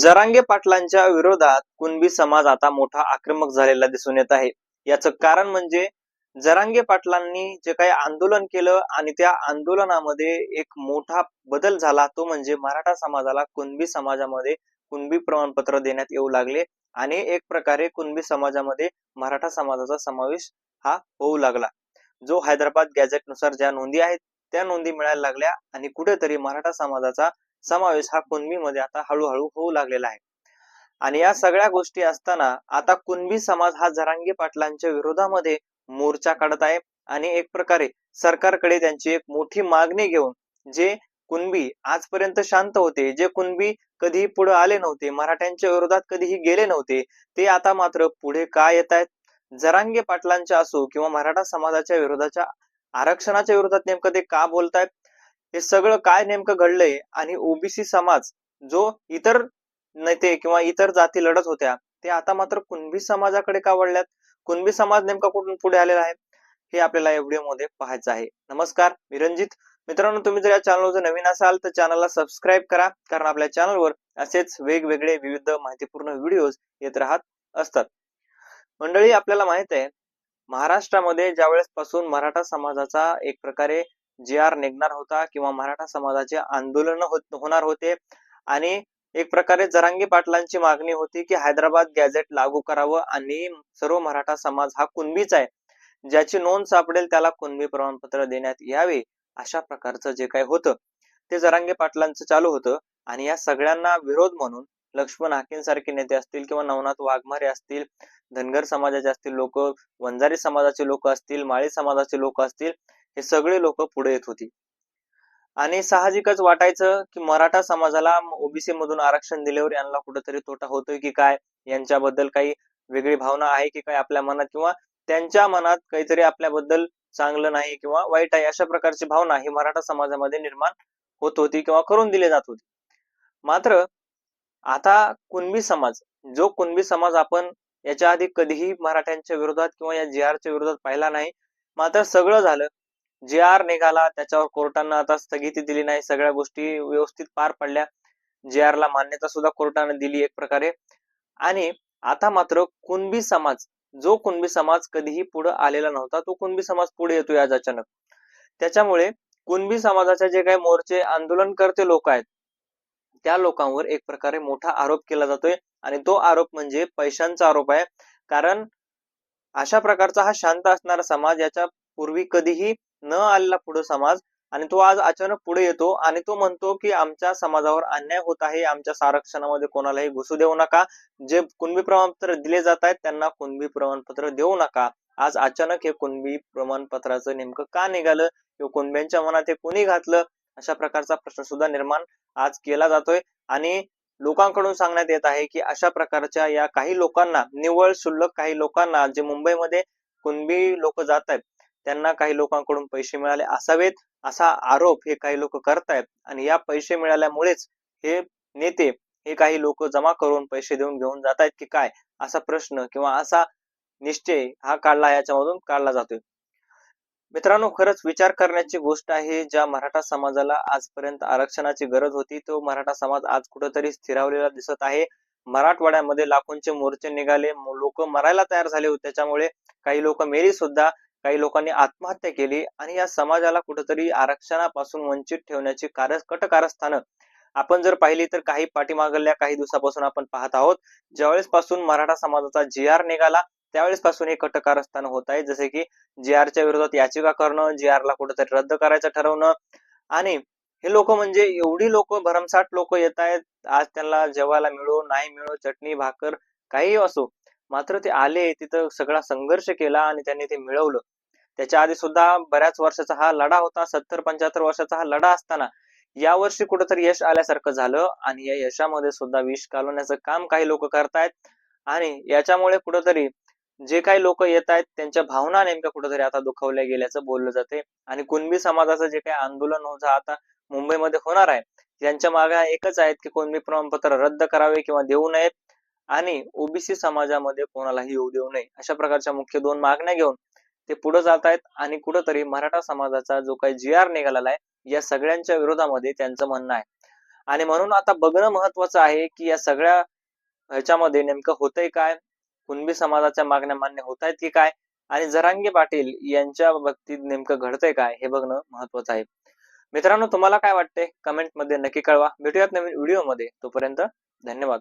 जरांगे पाटलांच्या विरोधात कुणबी समाज आता मोठा आक्रमक झालेला दिसून येत आहे. याचं कारण म्हणजे जरांगे पाटलांनी जे काही आंदोलन केलं आणि त्या आंदोलनामध्ये एक मोठा बदल झाला तो म्हणजे मराठा समाजाला कुणबी समाजामध्ये कुणबी प्रमाणपत्र देण्यात येऊ लागले आणि एक प्रकारे कुणबी समाजामध्ये मराठा समाजाचा समावेश हा होऊ लागला. जो हैदराबाद गॅझेटनुसार ज्या नोंदी आहेत त्या नोंदी मिळायला लागल्या आणि कुठेतरी मराठा समाजाचा समावेश हा कुणबीमध्ये आता हळूहळू होऊ लागलेला आहे. आणि या सगळ्या गोष्टी असताना आता कुणबी समाज हा जरांगी पाटलांच्या विरोधामध्ये मोर्चा काढत आहे आणि एक प्रकारे सरकारकडे त्यांची एक मोठी मागणी घेऊन जे कुणबी आजपर्यंत शांत होते जे कुणबी कधीही पुढे आले नव्हते मराठ्यांच्या विरोधात कधीही गेले नव्हते ते आता मात्र पुढे का येत आहेत? जरांगे पाटलांच्या असो किंवा मराठा समाजाच्या विरोधाच्या आरक्षणाच्या विरोधात नेमकं ते का बोलतायत? हे सगळं काय नेमकं घडलंय आणि ओबीसी समाज जो इतर नेते किंवा इतर जाती लढत होत्या ते आता मात्र कुणबी समाजाकडे का वळल्यात? कुणबी समाज नेमका कुठून पुढे आलेला आहे? हे आपल्याला या व्हिडिओमध्ये पाहायचं आहे. नमस्कार मी रंजित मित्रांनो तुम्ही जर या चॅनलवर नवीन असाल तर चॅनलला सबस्क्राईब करा कारण आपल्या चॅनलवर असेच वेगवेगळे विविध माहितीपूर्ण व्हिडिओज येत राहत असतात. मंडळी आपल्याला माहीत आहे महाराष्ट्रामध्ये ज्यावेळेस पासून मराठा समाजाचा एक प्रकारे जे आर निघणार होता किंवा मराठा समाजाचे आंदोलन होणार होते. आणि एक प्रकारे जरांगी पाटलांची मागणी होती की हैदराबाद गॅझेट लागू करावं आणि सर्व मराठा समाज हा कुणबीच आहे. ज्याची नोंद सापडेल त्याला कुणबी प्रमाणपत्र देण्यात यावे अशा प्रकारचं जे काही होतं ते जरांगे पाटलांचं चालू होतं. आणि या सगळ्यांना विरोध म्हणून लक्ष्मण हाकेंसारखे नेते असतील किंवा नवनाथ वाघमारे असतील धनगर समाजाचे असतील लोक वंजारी समाजाचे लोक असतील माळी समाजाचे लोक असतील हे सगळे लोक पुढे येत होती. आणि साहजिकच वाटायचं की मराठा समाजाला ओबीसी मधून आरक्षण दिल्यावर यांना कुठेतरी तोटा होतोय की काय? यांच्याबद्दल काही वेगळी भावना आहे की काय आपल्या मनात? किंवा त्यांच्या मनात काहीतरी आपल्याबद्दल चांगलं नाही किंवा वाईट आहे अशा प्रकारची भावना ही मराठा समाजामध्ये निर्माण होत होती किंवा करून दिली जात होती. मात्र आता कुणबी समाज जो कुणबी समाज आपण याच्या आधी कधीही मराठ्यांच्या विरोधात किंवा या जीआरच्या विरोधात पाहिला नाही मात्र सगळं झालं जे आर निघाला त्याच्यावर कोर्टानं आता स्थगिती दिली नाही. सगळ्या गोष्टी व्यवस्थित पार पडल्या. जे आर ला मान्यता सुद्धा कोर्टाने दिली एक प्रकारे. आणि आता मात्र कुणबी समाज जो कुणबी समाज कधीही पुढे आलेला नव्हता तो कुणबी समाज पुढे येतोय आज अचानक. त्याच्यामुळे कुणबी समाजाचे जे काही मोर्चे आंदोलन करते लोक आहेत त्या लोकांवर एक प्रकारे मोठा आरोप केला जातोय. आणि तो आरोप म्हणजे पैशांचा आरोप आहे. कारण अशा प्रकारचा हा शांत असणारा समाज याच्या पूर्वी कधीही न आलेला पुढे समाज आणि तो आज अचानक पुढे येतो आणि तो म्हणतो की आमच्या समाजावर अन्याय होत आहे आमच्या संरक्षणामध्ये कोणालाही घुसू देऊ नका. जे कुणबी प्रमाणपत्र दिले जात आहेत त्यांना कुणबी प्रमाणपत्र देऊ नका. आज अचानक हे कुणबी प्रमाणपत्राचं नेमकं का निघालं? किंवा कुणब्यांच्या मनात हे कोणी घातलं? अशा प्रकारचा प्रश्न सुद्धा निर्माण आज केला जातोय. आणि लोकांकडून सांगण्यात येत आहे की अशा प्रकारच्या या काही लोकांना निव्वळ शुल्लक काही लोकांना जे मुंबईमध्ये कुणबी लोक जात आहेत त्यांना काही लोकांकडून पैसे मिळाले असावेत असा आरोप हे काही लोक करतायत. आणि या पैसे मिळाल्यामुळेच हे नेते हे काही लोक जमा करून पैसे देऊन घेऊन जात आहेत की काय? असा प्रश्न किंवा असा निश्चय हा काढला याच्यामधून काढला जातोय. मित्रांनो खरंच विचार करण्याची गोष्ट आहे ज्या मराठा समाजाला आजपर्यंत आरक्षणाची गरज होती तो मराठा समाज आज कुठंतरी स्थिरावलेला दिसत आहे. मराठवाड्यामध्ये लाखोंचे मोर्चे निघाले लोक मरायला तयार झाले होते. त्याच्यामुळे काही लोक मेरी सुद्धा काही लोकांनी आत्महत्या केली आणि या समाजाला कुठेतरी आरक्षणापासून वंचित ठेवण्याची कार कटकारस्थानं आपण जर पाहिली तर काही पाठीमागल्या काही दिवसापासून आपण पाहत आहोत. ज्यावेळेस पासून मराठा समाजाचा जी आर निघाला त्यावेळेस पासून हे कटकारस्थान होत आहे. जसे की जी आरच्या विरोधात याचिका करणं जी ला कुठेतरी रद्द करायचं ठरवणं आणि हे लोक म्हणजे एवढी लोक भरमसाठ लोक येत आहेत. आज त्यांना जेवायला मिळो नाही मिळो चटणी भाकर काही असो मात्र ते आले तिथं सगळा संघर्ष केला आणि त्यांनी ते मिळवलं. त्याच्या आधी सुद्धा बऱ्याच वर्षाचा हा लढा होता सत्तर पंच्याहत्तर वर्षाचा हा लढा असताना या वर्षी कुठेतरी यश आल्यासारखं झालं आणि या यशामध्ये सुद्धा विष कालवण्याचं काम काही लोक करतायत आणि याच्यामुळे कुठंतरी जे काही लोक येत आहेत त्यांच्या भावना नेमक्या कुठेतरी आता दुखवल्या गेल्याचं बोललं जाते आणि कुणबी समाजाचं जे काही आंदोलन होतं आता मुंबईमध्ये होणार आहे त्यांच्या मागे एकच आहेत की कुणबी प्रमाणपत्र रद्द करावे किंवा देऊ नयेत. आणि ओबीसी समाजामध्ये कोणालाही येऊ देऊ नये अशा प्रकारच्या मुख्य दोन मागण्या घेऊन ते पुढे जात आहेत आणि कुठंतरी मराठा समाजाचा जो काही जी आर निघालेला आहे या सगळ्यांच्या विरोधामध्ये त्यांचं म्हणणं आहे. आणि म्हणून आता बघणं महत्वाचं आहे की या सगळ्या ह्याच्यामध्ये नेमकं होतंय काय? कुणबी समाजाच्या मागण्या मान्य होत आहेत की काय? आणि जरांगे पाटील यांच्या बाबतीत नेमकं घडतंय काय हे बघणं महत्वाचं आहे. मित्रांनो तुम्हाला काय वाटते कमेंटमध्ये नक्की कळवा. भेटूयात नवीन व्हिडिओमध्ये तोपर्यंत धन्यवाद.